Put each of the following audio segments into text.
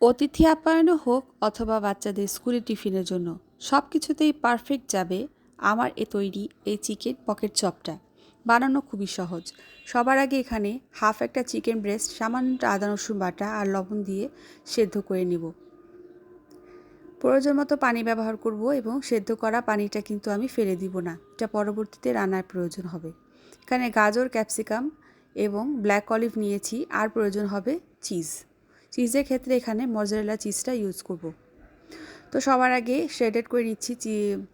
অতিথি আপ্যায়নও হোক অথবা বাচ্চাদের স্কুলে টিফিনের জন্য সব কিছুতেই পারফেক্ট যাবে আমার এ তৈরি এই চিকেন পকেট চপটা। বানানো খুবই সহজ। সবার আগে এখানে হাফ একটা চিকেন ব্রেস্ট সামান্য আদা, রসুন বাটা আর লবণ দিয়ে সেদ্ধ করে নেব। প্রয়োজন মতো পানি ব্যবহার করব এবং সেদ্ধ করা পানিটা কিন্তু আমি ফেলে দিব না, এটা পরবর্তীতে রান্নার প্রয়োজন হবে। এখানে গাজর, ক্যাপসিকাম এবং ব্ল্যাক অলিভ নিয়েছি, আর প্রয়োজন হবে চিজ চিজের ক্ষেত্রে এখানে মজারেলা চিজটা ইউজ করব। তো সবার আগে শেডেড করে নিচ্ছি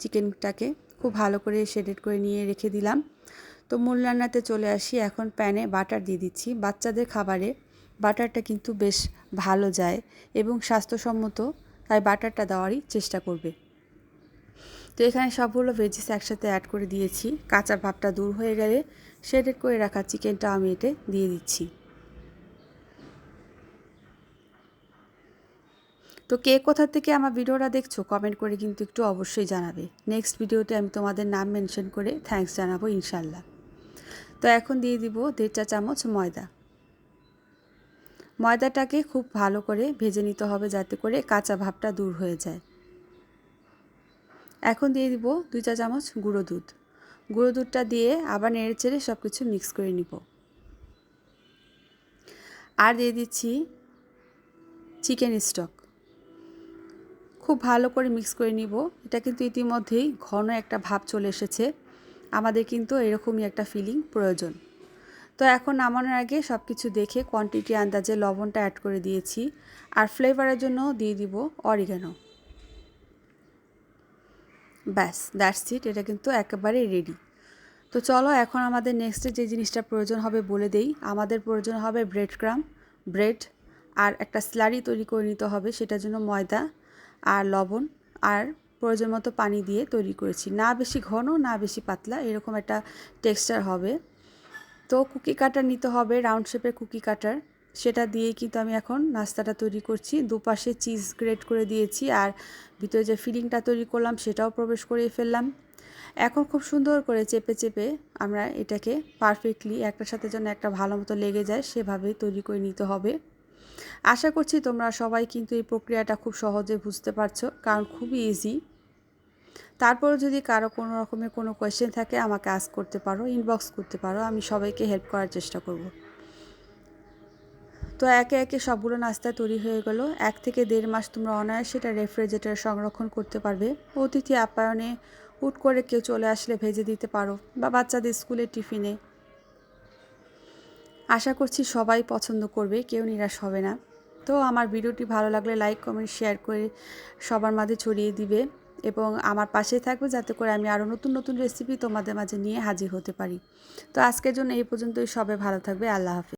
চিকেনটাকে খুব ভালো করে শেডেড করে নিয়ে রেখে দিলাম। তো মূল রান্নাতে চলে আসি। এখন প্যানে বাটার দিয়ে দিচ্ছি। বাচ্চাদের খাবারে বাটারটা কিন্তু বেশ ভালো যায় এবং স্বাস্থ্যসম্মত, তাই বাটারটা দেওয়ারই চেষ্টা করবে। তো এখানে সবগুলো ভেজিস একসাথে অ্যাড করে দিয়েছি। কাঁচা ভাবটা দূর হয়ে গেলে শেডেড করে রাখা চিকেনটা আমি এতে দিয়ে দিচ্ছি। তো কে কোথা থেকে আমার ভিডিওটা দেখছ কমেন্ট করে কিন্তু একটু অবশ্যই জানাবে। নেক্সট ভিডিওতে আমি তোমাদের নাম মেনশন করে থ্যাঙ্কস জানাব ইনশাল্লাহ তো এখন দিয়ে দিব দেড় চা চামচ ময়দা। ময়দাটাকে খুব ভালো করে ভেজে নিতে হবে যাতে করে কাঁচা ভাবটা দূর হয়ে যায়। এখন দিয়ে দিব দুই চা চামচ গুঁড়ো দুধ। গুঁড়ো দুধটা দিয়ে আবার নেড়ে চেড়ে সব কিছু মিক্স করে নিব। আর দিয়ে দিচ্ছি চিকেন স্টক খুব ভালো করে মিক্স করে নিব। এটা কিন্তু ইতিমধ্যেই ঘন একটা ভাব চলে এসেছে। আমাদের কিন্তু এরকমই একটা ফিলিং প্রয়োজন। তো এখন নামানোর আগে সব কিছু দেখে কোয়ান্টিটি আন্দাজে লবণটা অ্যাড করে দিয়েছি। আর ফ্লেভারের জন্য দিয়ে দিব অরিগানো ব্যাস দ্যাটস ইট এটা কিন্তু একেবারে রেডি তো চলো এখন আমাদের নেক্সটে যে জিনিসটা প্রয়োজন হবে বলে দেই। আমাদের প্রয়োজন হবে ব্রেড ক্রাম ব্রেড আর একটা স্লারি তৈরি করে নিতে হবে। সেটার জন্য ময়দা। আর লবণ আর প্রয়োজন মতো পানি দিয়ে তৈরি করেছি। না বেশি ঘন, না বেশি পাতলা, এরকম একটা টেক্সচার হবে। তো কুকি কাটার নিতে হবে রাউন্ড শেপের কুকি কাটার। সেটা দিয়েই কিন্তু আমি এখন নাস্তাটা তৈরি করছি। দুপাশে চিজ গ্রেট করে দিয়েছি আর ভিতরে যে ফিলিংটা তৈরি করলাম সেটাও প্রবেশ করিয়ে ফেললাম। এখন খুব সুন্দর করে চেপে চেপে আমরা এটাকে পারফেক্টলি একটার সাথে যেন একটা ভালো মতো লেগে যায় সেভাবে তৈরি করে নিতে হবে। আশা করছি তোমরা সবাই কিন্তু এই প্রক্রিয়াটা খুব সহজে বুঝতে পারছ, কারণ খুবই ইজি তারপরে যদি কারও কোনো রকমের কোনো কোয়েশ্চেন থাকে, আমাকে আস করতে পারো ইনবক্স করতে পারো, আমি সবাইকে হেল্প করার চেষ্টা করব। তো একে একে সবগুলো নাস্তা তৈরি হয়ে গেল। এক থেকে দেড় মাস তোমরা অনায়াসে সেটা রেফ্রিজারেটারে সংরক্ষণ করতে পারবে। অতিথি আপ্যায়নে হুট করে কেউ চলে আসলে ভেজে দিতে পারো, বা বাচ্চাদের স্কুলের টিফিনে আশা করছি সবাই পছন্দ করবে, কেউ নিরাশ হবে না। তো আমার ভিডিওটি ভালো লাগলে লাইক কমেন্ট শেয়ার করে সবার মাঝে ছড়িয়ে দিবে এবং আমার পাশেই থাকবে যাতে করে আমি আরও নতুন নতুন রেসিপি তোমাদের মাঝে নিয়ে হাজির হতে পারি। তো আজকের জন্য এই পর্যন্তই, সবাই ভালো থাকবে, আল্লাহ হাফিজ।